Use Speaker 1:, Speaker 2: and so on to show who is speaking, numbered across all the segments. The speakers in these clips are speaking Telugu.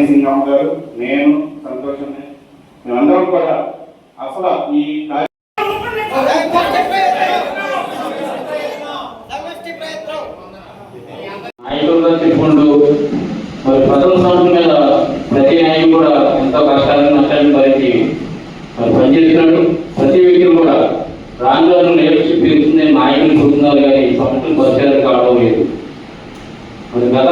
Speaker 1: మణి సింగమ్మ గారు నేను సంతోషమే. మేమందరం కూడా అసలు ఈ
Speaker 2: నాయకులుగా చెప్పుకుంటూ మరి ప్రజల సమస్య మీద ప్రతి నాయకుడు కూడా ఎంతో కష్టాలను నష్టాలను భరించి మరి పనిచేస్తున్నాడు. ప్రతి వ్యక్తి కూడా రాను రాను నేర్చి పెరుగుతుందని నాయకులు చూస్తున్నారు కానీ సమస్యలు పరిచయాలు కావడం లేదు. మరి గత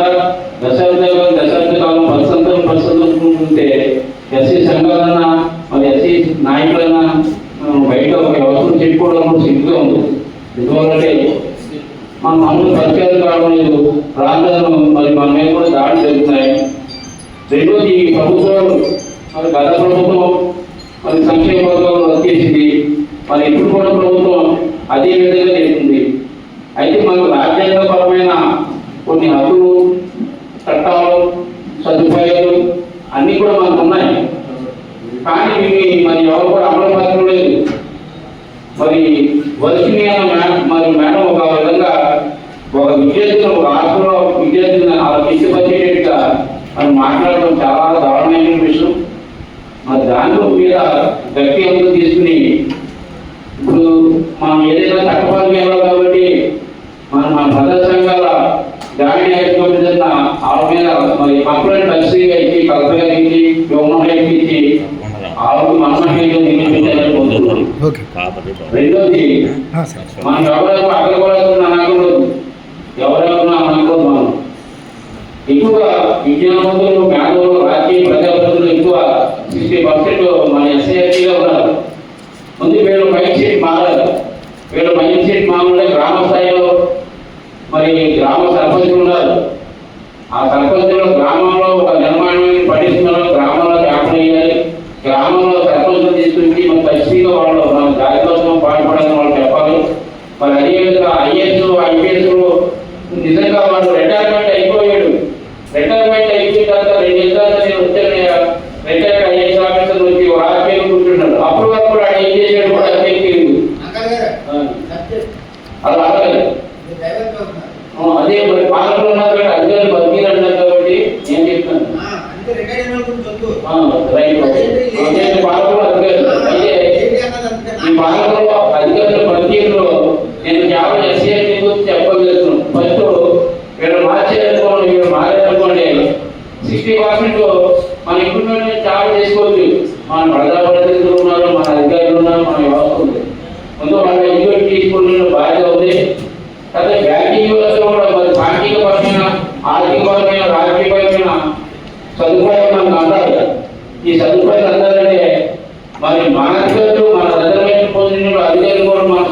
Speaker 2: ఆవు మీద మరి పక్కన ఎవరెవరు ఎక్కువగా విజ్ఞానవంతులు మరి పాలకులు ఉన్నారు కాబట్టి అధికారులు బతికిరన్నారు చెప్తాను రైట్. ఆర్థికపరమైన రాజకీయపరమైన సదుపాయం అందాలి ఈ సదుపాయాలు అందాలంటే మరి మనకు మన రిజర్వేషన్ పొందిన అధికారులు కూడా మన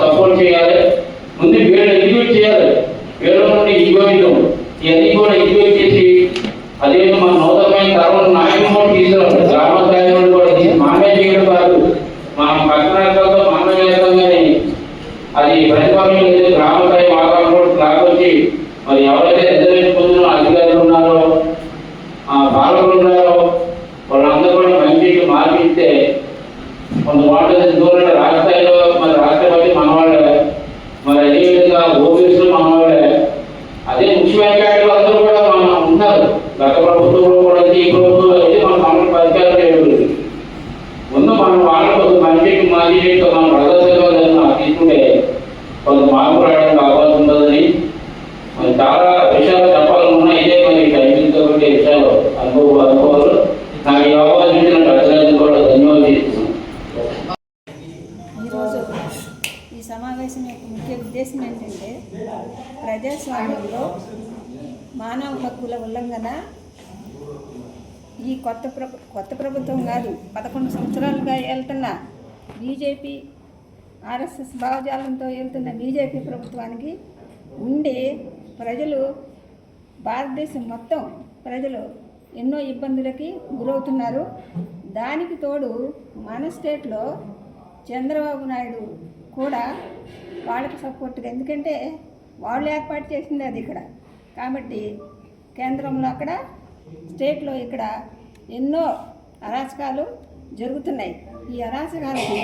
Speaker 2: ప్రభుత్వం
Speaker 3: కాదు. పదకొండు సంవత్సరాలుగా వెళ్తున్న బీజేపీ ఆర్ఎస్ఎస్ భావజాలంతో వెళ్తున్న బీజేపీ ప్రభుత్వానికి ఉండి ప్రజలు భారతదేశం మొత్తం ప్రజలు ఎన్నో ఇబ్బందులకి గురవుతున్నారు. దానికి తోడు మన స్టేట్లో చంద్రబాబు నాయుడు కూడా వాళ్ళకి సపోర్ట్ ఎందుకంటే వాళ్ళు ఏర్పాటు చేసింది అది ఇక్కడ. కాబట్టి కేంద్రంలో అక్కడ స్టేట్లో ఇక్కడ ఎన్నో అరాచకాలు జరుగుతున్నాయి. ఈ అరాచకాలకి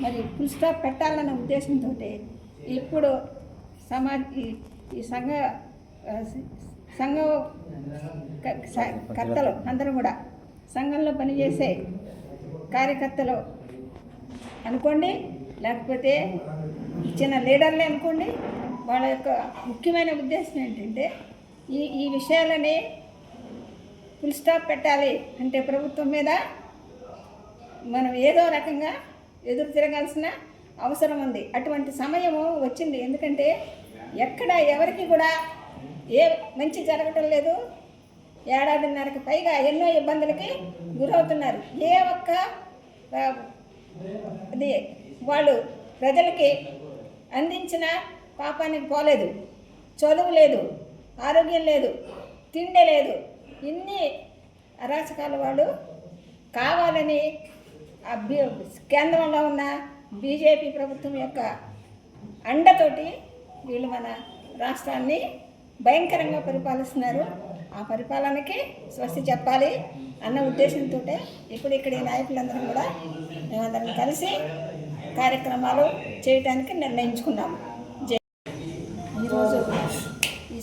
Speaker 3: మరి ఫుల్ స్టాప్ పెట్టాలన్న ఉద్దేశంతో ఇప్పుడు సమాజ ఈ సంఘ సంఘ కర్తలు అందరూ కూడా సంఘంలో పనిచేసే కార్యకర్తలు అనుకోండి లేకపోతే ఇచ్చిన లీడర్లే అనుకోండి వాళ్ళ యొక్క ముఖ్యమైన ఉద్దేశం ఏంటంటే ఈ ఈ విషయాలని ఫుల్ స్టాప్ పెట్టాలి అంటే ప్రభుత్వం మీద మనం ఏదో రకంగా ఎదురు తిరగాల్సిన అవసరం ఉంది. అటువంటి సమయము వచ్చింది. ఎందుకంటే ఎక్కడ ఎవరికి కూడా ఏ మంచి జరగటం లేదు. ఏడాదిన్నరకు పైగా ఎన్నో ఇబ్బందులకి గురవుతున్నారు. ఏ ఒక్క అది వాళ్ళు ప్రజలకి అందించిన పాపానికి పోలేదు. చదువు లేదు. ఆరోగ్యం లేదు. తిండి లేదు. ఇన్ని అరాచకాల వాళ్ళు కావాలని కేంద్రంలో ఉన్న బీజేపీ ప్రభుత్వం యొక్క అండతోటి వీళ్ళు మన రాష్ట్రాన్ని భయంకరంగా పరిపాలిస్తున్నారు. ఆ పరిపాలనకి స్వస్తి చెప్పాలి అన్న ఉద్దేశంతో ఇప్పుడు ఇక్కడ ఈ నాయకులందరం కూడా మేమందరం కలిసి కార్యక్రమాలు చేయడానికి నిర్ణయించుకున్నాము.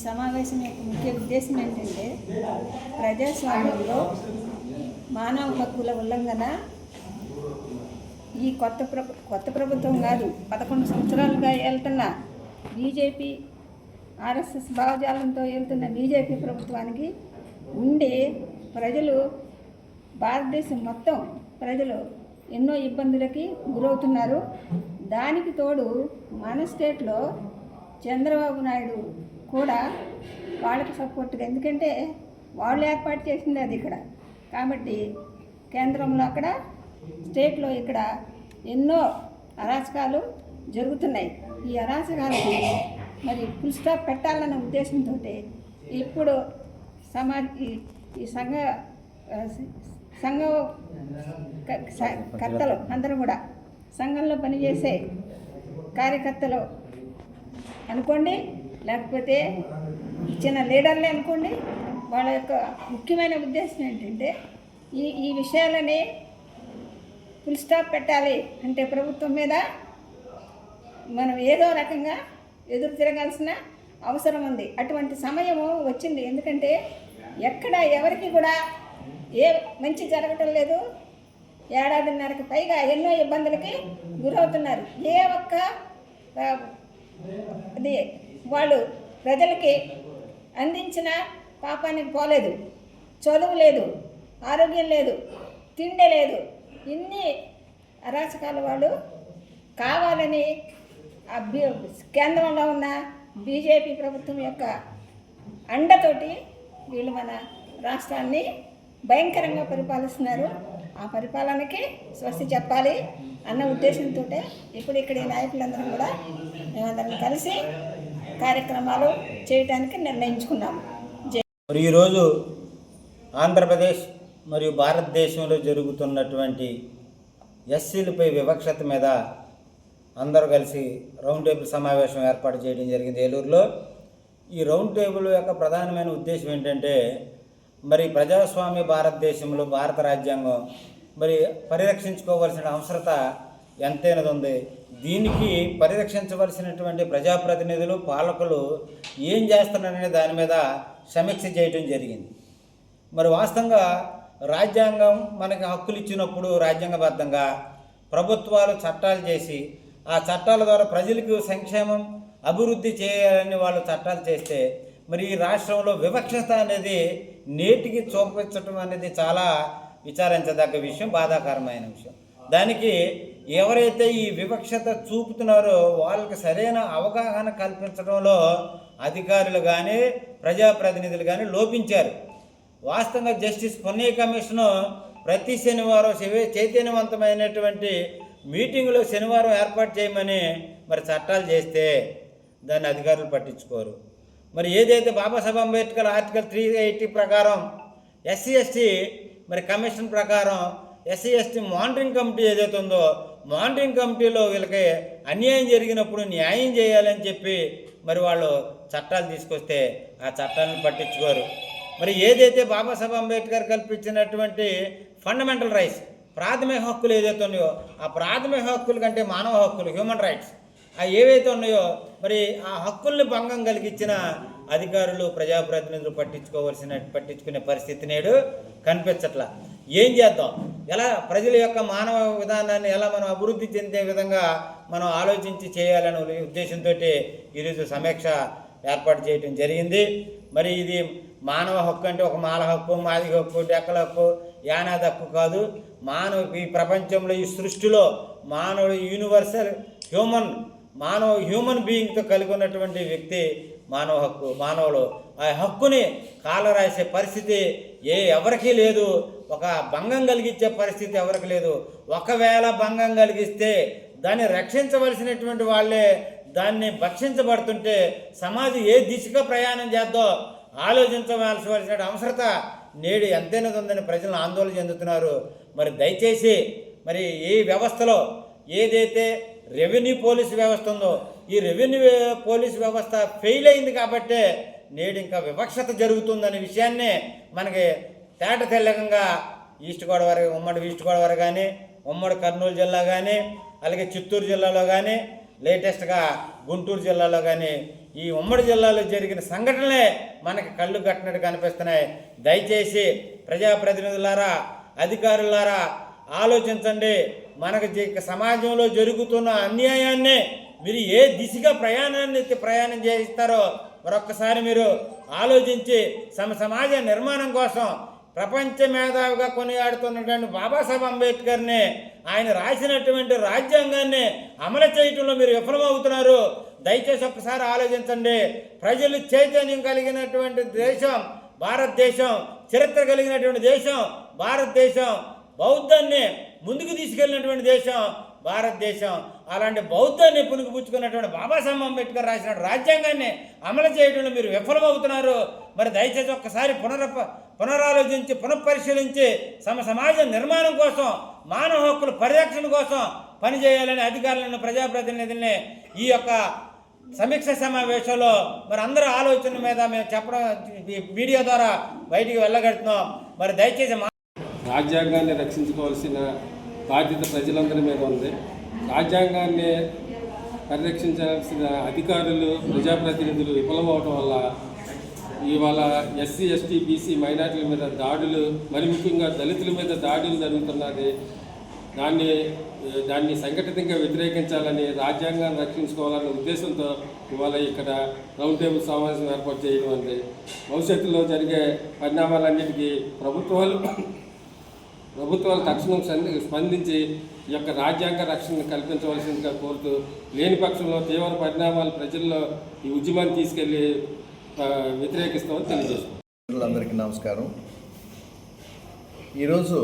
Speaker 3: సమావేశం యొక్క ముఖ్య ఉద్దేశం ఏంటంటే ప్రజాస్వామ్యంలో మానవ హక్కుల ఉల్లంఘన ఈ కొత్త ప్రభు కొత్త ప్రభుత్వం కాదు పదకొండు సంవత్సరాలుగా వెళ్తున్న బీజేపీ ఆర్ఎస్ఎస్ భావజాలంతో వెళ్తున్న బీజేపీ ప్రభుత్వానికి ఉండి ప్రజలు భారతదేశం మొత్తం ప్రజలు ఎన్నో ఇబ్బందులకి గురవుతున్నారు. దానికి తోడు మన స్టేట్లో చంద్రబాబు నాయుడు కూడా వాళ్ళకి సపోర్ట్గా. ఎందుకంటే వాళ్ళు ఏర్పాటు చేసింది అది ఇక్కడ. కాబట్టి కేంద్రంలో అక్కడ స్టేట్లో ఇక్కడ ఎన్నో అరాచకాలు జరుగుతున్నాయి. ఈ అరాచకాలకి మరి ఫుల్ స్టాప్ పెట్టాలన్న ఉద్దేశంతో ఇప్పుడు సమాజ్ ఈ ఈ సంఘ కర్తలు అందరూ కూడా సంఘంలో పనిచేసే కార్యకర్తలు అనుకోండి లేకపోతే చిన్న లీడర్లే అనుకోండి వాళ్ళ యొక్క ముఖ్యమైన ఉద్దేశం ఏంటంటే ఈ ఈ విషయాలని ఫుల్ స్టాప్ పెట్టాలి అంటే ప్రభుత్వం మీద మనం ఏదో రకంగా ఎదురు తిరగాల్సిన అవసరం ఉంది. అటువంటి సమయము వచ్చింది. ఎందుకంటే ఎక్కడ ఎవరికి కూడా ఏ మంచి జరగటం లేదు. ఏడాదిన్నరకు పైగా ఎన్నో ఇబ్బందులకి గురవుతున్నారు. ఏ ఒక్క అది వాళ్ళు ప్రజలకి అందించిన పాపానికి పోలేదు. చదువు లేదు. ఆరోగ్యం లేదు. తిండి లేదు. ఇన్ని అరాచకాలు వాళ్ళు కావాలని కేంద్రంలో ఉన్న బీజేపీ ప్రభుత్వం యొక్క అండతోటి వీళ్ళు మన రాష్ట్రాన్ని భయంకరంగా పరిపాలిస్తున్నారు. ఆ పరిపాలనకి స్వస్తి చెప్పాలి అన్న ఉద్దేశంతో ఇప్పుడు ఇక్కడ ఈ నాయకులందరం కూడా మేమందరం కలిసి కార్యక్రమాలు చేయడానికి నిర్ణయించుకున్నాము.
Speaker 4: మరి ఈరోజు ఆంధ్రప్రదేశ్ మరియు భారతదేశంలో జరుగుతున్నటువంటి ఎస్సీలపై వివక్షత మీద అందరూ కలిసి రౌండ్ టేబుల్ సమావేశం ఏర్పాటు చేయడం జరిగింది ఏలూరులో. ఈ రౌండ్ టేబుల్ యొక్క ప్రధానమైన ఉద్దేశం ఏంటంటే మరి ప్రజాస్వామ్య భారతదేశంలో భారత రాజ్యాంగం మరి పరిరక్షించుకోవాల్సిన అవసరత ఎంతైనది ఉంది దీనికి పరిరక్షించవలసినటువంటి ప్రజాప్రతినిధులు పాలకులు ఏం చేస్తున్నారనే దాని మీద సమీక్ష చేయటం జరిగింది. మరి వాస్తవంగా రాజ్యాంగం మనకి హక్కులు ఇచ్చినప్పుడు రాజ్యాంగబద్ధంగా ప్రభుత్వాలు చట్టాలు చేసి ఆ చట్టాల ద్వారా ప్రజలకు సంక్షేమం అభివృద్ధి చేయాలని వాళ్ళు చట్టాలు చేస్తే మరి ఈ రాష్ట్రంలో వివక్షత అనేది నేటికి చూపించటం అనేది చాలా విచారించదగ్గ విషయం బాధాకరమైన విషయం. దానికి ఎవరైతే ఈ వివక్షత చూపుతున్నారో వాళ్ళకి సరైన అవగాహన కల్పించడంలో అధికారులు కానీ ప్రజాప్రతినిధులు కానీ లోపించారు. వాస్తవంగా జస్టిస్ పొన్నయ్య కమిషను ప్రతి శనివారం చైతన్యవంతమైనటువంటి మీటింగ్లో శనివారం ఏర్పాటు చేయమని మరి చట్టాలు చేస్తే దాన్ని అధికారులు పట్టించుకోరు. మరి ఏదైతే Babasaheb Ambedkar article three eighty ప్రకారం ఎస్సీ ఎస్టీ మరి కమిషన్ ప్రకారం ఎస్సీ ఎస్టీ మానిటరింగ్ కమిటీ ఏదైతే ఉందో మానిటరింగ్ కమిటీలో వీళ్ళకి అన్యాయం జరిగినప్పుడు న్యాయం చేయాలని చెప్పి మరి వాళ్ళు చట్టాలు తీసుకొస్తే ఆ చట్టాలను పట్టించుకోరు. మరి ఏదైతే బాబాసాహెబ్ అంబేద్కర్ కల్పించినటువంటి ఫండమెంటల్ రైట్స్ ప్రాథమిక హక్కులు ఏదైతే ఉన్నాయో ఆ ప్రాథమిక హక్కుల కంటే మానవ హక్కులు హ్యూమన్ రైట్స్ ఆ ఏవైతే ఉన్నాయో మరి ఆ హక్కుల్ని భంగం కలిగించిన అధికారులు ప్రజాప్రతినిధులు పట్టించుకోవాల్సిన పట్టించుకునే పరిస్థితి నేడు కనిపించట్లా. ఏం చేద్దాం? ఎలా ప్రజల యొక్క మానవ విధానాన్ని ఎలా మనం అభివృద్ధి చెందే విధంగా మనం ఆలోచించి చేయాలనే ఉద్దేశంతో ఈరోజు సమీక్ష ఏర్పాటు చేయడం జరిగింది. మరి ఇది మానవ హక్కు అంటే ఒక మాల హక్కు మాది హక్కు డెక్కల హక్కు యానాద హక్కు కాదు. మానవ ఈ ప్రపంచంలో ఈ సృష్టిలో మానవుడు యూనివర్సల్ హ్యూమన్ మానవ హ్యూమన్ బీయింగ్తో కలిగి ఉన్నటువంటి వ్యక్తి మానవ హక్కు మానవుడు. ఆ హక్కుని కాలరాసే పరిస్థితి ఏ ఎవరికీ లేదు. ఒక భంగం కలిగించే పరిస్థితి ఎవరికి లేదు. ఒకవేళ భంగం కలిగిస్తే దాన్ని రక్షించవలసినటువంటి వాళ్ళే దాన్ని భక్షించబడుతుంటే సమాజం ఏ దిశగా ప్రయాణం చేద్దో ఆలోచించవలసిన అవసరత నేడు ఎంతైనా ఉందని ప్రజలు ఆందోళన చెందుతున్నారు. మరి దయచేసి మరి ఈ వ్యవస్థలో ఏదైతే రెవెన్యూ పోలీస్ వ్యవస్థ ఉందో ఈ రెవెన్యూ పోలీస్ వ్యవస్థ ఫెయిల్ అయింది కాబట్టే నేడు ఇంకా వివక్షత జరుగుతుందనే విషయాన్ని మనకి తేట తెల్లకంగా ఈస్ట్ గోదావరి ఉమ్మడి ఈస్ట్ గోదావరి కానీ ఉమ్మడి కర్నూలు జిల్లా కానీ అలాగే చిత్తూరు జిల్లాలో కానీ లేటెస్ట్గా గుంటూరు జిల్లాలో కానీ ఈ ఉమ్మడి జిల్లాలో జరిగిన సంఘటనలే మనకి కళ్ళు కట్టినట్టు కనిపిస్తున్నాయి. దయచేసి ప్రజాప్రతినిధులారా అధికారులారా ఆలోచించండి. మనకు జ- సమాజంలో జరుగుతున్న అన్యాయాన్ని మీరు ఏ దిశగా ప్రయాణాన్ని ప్రయాణం చేయిస్తారో మరొక్కసారి మీరు ఆలోచించి సమ సమాజ నిర్మాణం కోసం ప్రపంచ మేధావిగా కొనియాడుతున్నటువంటి బాబాసాహెబ్ అంబేద్కర్ని ఆయన రాసినటువంటి రాజ్యాంగాన్ని అమలు చేయటంలో మీరు విఫలమవుతున్నారు. దయచేసి ఒక్కసారి ఆలోచించండి. ప్రజలు చైతన్యం కలిగినటువంటి దేశం భారతదేశం చరిత్ర కలిగినటువంటి దేశం భారతదేశం బౌద్ధాన్ని ముందుకు తీసుకెళ్ళినటువంటి దేశం భారతదేశం. అలాంటి బౌద్ధాన్ని పుణుకుపుచ్చుకున్నటువంటి బాబాసాహెబ్ అంబేద్కర్ రాసిన రాజ్యాంగాన్ని అమలు చేయడంలో మీరు విఫలమవుతున్నారు. మరి దయచేసి ఒక్కసారి పునరప పునరాలోచించి పునఃపరిశీలించి సమ సమాజ నిర్మాణం కోసం మానవ హక్కుల పరిరక్షణ కోసం పనిచేయాలని అధికారులను ప్రజాప్రతినిధుల్ని ఈ యొక్క సమీక్ష సమావేశంలో మరి అందరూ ఆలోచన మీద మేము చెప్పడం మీడియా ద్వారా బయటికి వెళ్ళగడుతున్నాం మరి దయచేసి
Speaker 5: రాజ్యాంగాన్ని రక్షించుకోవాల్సిన బాధ్యత ప్రజలందరి మీద ఉంది. రాజ్యాంగాన్ని పరిరక్షించాల్సిన అధికారులు ప్రజాప్రతినిధులు విఫలమవటం వల్ల ఇవాళ ఎస్సీ ఎస్టీ బీసీ మైనార్టీల మీద దాడులు మరి ముఖ్యంగా దళితుల మీద దాడులు జరుగుతున్నది. దాన్ని దాన్ని సంఘటితంగా వ్యతిరేకించాలని రాజ్యాంగాన్ని రక్షించుకోవాలనే ఉద్దేశంతో ఇవాళ ఇక్కడ రౌండ్ టేబుల్ సమావేశం ఏర్పాటు చేయడం అంది. భవిష్యత్తులో జరిగే పరిణామాలన్నిటికీ ప్రభుత్వాలు ప్రభుత్వాలు తక్షణం స్పందించి ఈ యొక్క రాజ్యాంగ రక్షణ కల్పించవలసిందిగా కోరుతూ లేని పక్షంలో తీవ్ర పరిణామాలు ప్రజల్లో ఈ ఉద్యమాన్ని తీసుకెళ్ళి వ్యతిరేకిస్తామని తెలియజేస్తున్నాం.
Speaker 6: అందరికీ నమస్కారం. ఈరోజు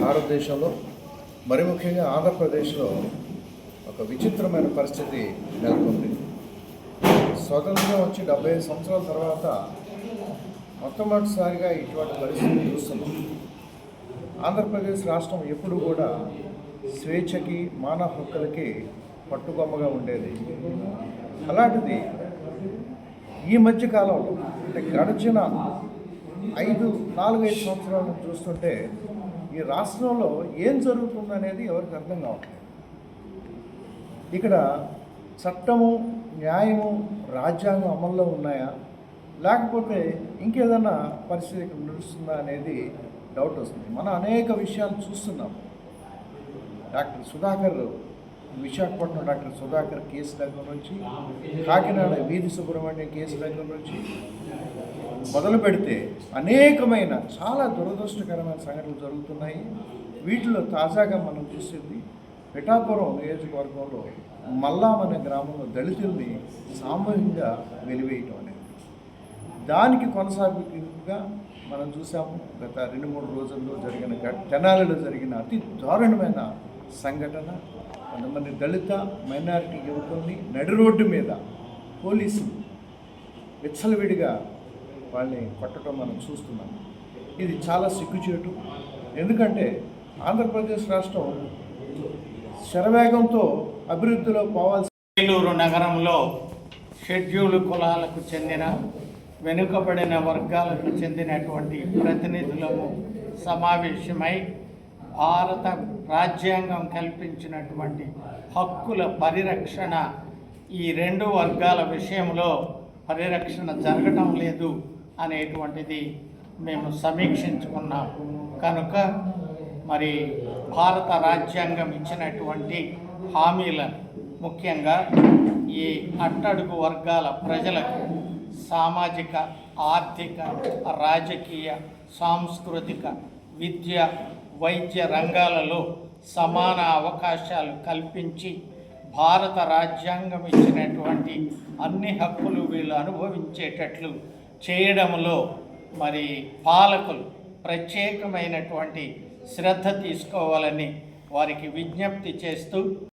Speaker 6: భారతదేశంలో మరి ముఖ్యంగా ఆంధ్రప్రదేశ్లో ఒక విచిత్రమైన పరిస్థితి నెలకొంది. స్వతంత్రం వచ్చి డెబ్బై ఐదు సంవత్సరాల తర్వాత మొట్టమొదటిసారిగా ఇటువంటి పరిస్థితి చూస్తున్నాం. ఆంధ్రప్రదేశ్ రాష్ట్రం ఎప్పుడు కూడా స్వేచ్ఛకి మానవ హక్కులకి పట్టుకొమ్మగా ఉండేది. అలాంటిది ఈ మధ్య కాలంలో అంటే గడిచిన ఐదు నాలుగైదు సంవత్సరాలను చూస్తుంటే ఈ రాష్ట్రంలో ఏం జరుగుతుందనేది ఎవరికి అర్థం కావట్లేదు. ఇక్కడ చట్టము న్యాయము రాజ్యాంగం అమల్లో ఉన్నాయా? లేకపోతే ఇంకేదైనా పరిస్థితి ఇక్కడ నడుస్తుందా అనేది డౌట్ వస్తుంది. మనం అనేక విషయాలు చూస్తున్నాం. Doctor Sudhakar Visakhapatnam doctor Sudhakar case దగ్గర నుంచి కాకినాడ వీధి సుబ్రహ్మణ్యం కేసు దగ్గర నుంచి మొదలు పెడితే అనేకమైన చాలా దురదృష్టకరమైన సంఘటనలు జరుగుతున్నాయి. వీటిలో తాజాగా మనం చూసింది పిఠాపురం నియోజకవర్గంలో మల్లాం అనే గ్రామంలో దళితుల్ని సామూహికంగా వెలివేయటం అనేది. దానికి కొనసాగుగా మనం చూసాము. గత రెండు మూడు రోజుల్లో జరిగిన తెనాలిలో జరిగిన అతి దారుణమైన సంఘటన. కొంతమంది దళిత మైనారిటీ యువకుల్ని నడి రోడ్డు మీద పోలీసులు విచ్చలవిడిగా వాళ్ళని కొట్టడం మనం చూస్తున్నాం. ఇది చాలా సిగ్గుచేటు. ఎందుకంటే ఆంధ్రప్రదేశ్ రాష్ట్రం శరవేగంతో అభివృద్ధిలో పోవాల్సి
Speaker 7: ఏలూరు నగరంలో షెడ్యూల్ కులాలకు చెందిన వెనుకబడిన వర్గాలకు చెందినటువంటి ప్రతినిధులము సమావేశమై భారత రాజ్యాంగం కల్పించినటువంటి హక్కుల పరిరక్షణ ఈ రెండు వర్గాల విషయంలో పరిరక్షణ జరగటం లేదు అనేటువంటిది మేము సమీక్షించుకున్నాం. కనుక మరి భారత రాజ్యాంగం ఇచ్చినటువంటి హామీలను ముఖ్యంగా ఈ అట్టడుగు వర్గాల ప్రజలకు సామాజిక ఆర్థిక రాజకీయ సాంస్కృతిక విద్య వైద్య రంగాలలో సమాన అవకాశాలు కల్పించి భారత రాజ్యాంగం ఇచ్చినటువంటి అన్ని హక్కులు వీళ్ళు అనుభవించేటట్లు చేయడంలో మరి పాలకులు ప్రత్యేకమైనటువంటి శ్రద్ధ తీసుకోవాలని వారికి విజ్ఞప్తి చేస్తూ